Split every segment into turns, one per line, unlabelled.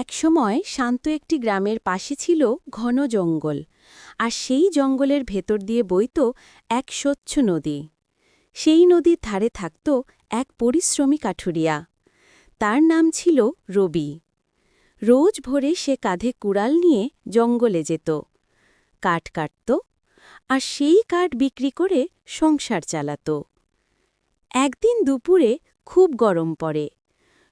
একসময় শান্ত একটি গ্রামের পাশে ছিল ঘন জঙ্গল, আর সেই জঙ্গলের ভেতর দিয়ে বইত এক স্বচ্ছ নদী। সেই নদীর ধারে থাকত এক পরিশ্রমী কাঠুরিয়া। তার নাম ছিল রবি। রোজ ভোরে সে কাঁধে কুড়াল নিয়ে জঙ্গলে যেত। কাঠ কাটত, আর সেই কাঠ বিক্রি করে সংসার চালাত। একদিন দুপুরে খুব গরম পড়ে।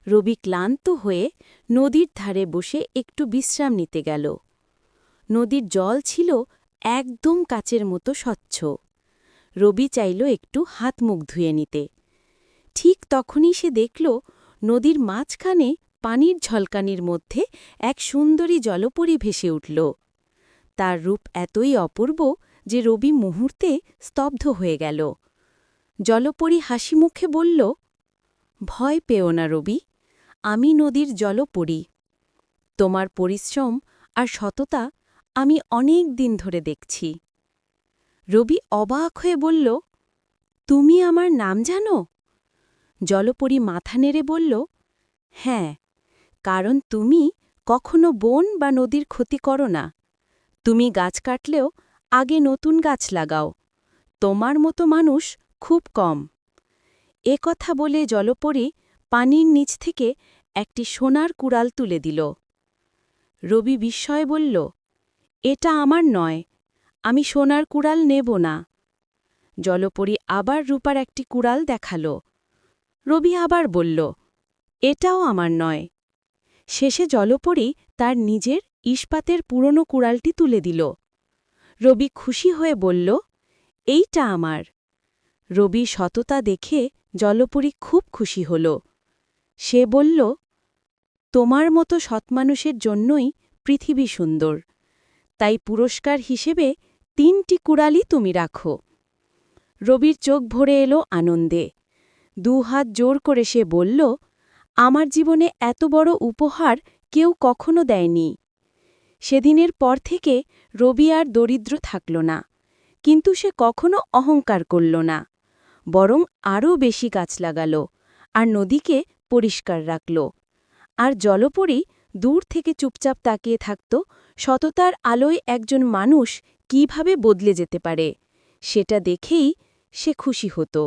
রবি ক্লান্ত হয়ে নদীর ধারে বসে একটু বিশ্রাম নিতে গেল। নদীর জল ছিল একদম কাচের মতো স্বচ্ছ। রবি চাইল একটু হাত মুখ ধুয়ে নিতে। ঠিক তখনই সে দেখল নদীর মাঝখানে পানির ঝলকানির মধ্যে এক সুন্দরী জলপরি ভেসে উঠল। তার রূপ এতই অপূর্ব যে রবি মুহূর্তে স্তব্ধ হয়ে গেল। জলপরি হাসি মুখে বলল, ভয় পেও না রবি আমি নদীর জলপরি তোমার পরিশ্রম আর সততা আমি অনেক দিন ধরে দেখছি। রবি অবাক হয়ে বলল, তুমি আমার নাম জানো? জলপরি মাথা নেড়ে বলল হ্যাঁ কারণ তুমি কখনো বন বা নদীর ক্ষতি করো না। তুমি গাছ কাটলেও আগে নতুন গাছ লাগাও। তোমার মতো মানুষ খুব কম। এ কথা বলে জলপরি পানির নিচ থেকে একটি সোনার কুড়াল তুলে দিল। রবি বিস্ময়ে বলল, এটা আমার নয়, আমি সোনার কুড়াল নেব না। জলপরি আবার রূপার একটি কুড়াল দেখাল। রবি আবার বলল, এটাও আমার নয়। শেষে জলপরি তার নিজের ইস্পাতের পুরনো কুড়ালটি তুলে দিল। রবি খুশি হয়ে বলল, এইটা আমার। রবি সততা দেখে জলপরি খুব খুশি হল। সে বলল তোমার মতো সৎমানুষের জন্যই পৃথিবী সুন্দর। তাই পুরস্কার হিসেবে তিনটি কুড়ালি তুমি রাখো। রবির চোখ ভরে এলো আনন্দে। দুহাত জোর করে সে বলল, আমার জীবনে এত বড় উপহার কেউ কখনো দেয়নি। সেদিনের পর থেকে রবি আর দরিদ্র থাকল না, কিন্তু সে কখনো অহংকার করল না, বরং আরও বেশি গাছ লাগাল আর নদীকে পরিষ্কার রাখল। আর জলপরী দূর থেকে চুপচাপ তাকিয়ে থাকত সততার আলোয় একজন মানুষ কীভাবে বদলে যেতে পারে, সেটা দেখেই সে খুশি হতো।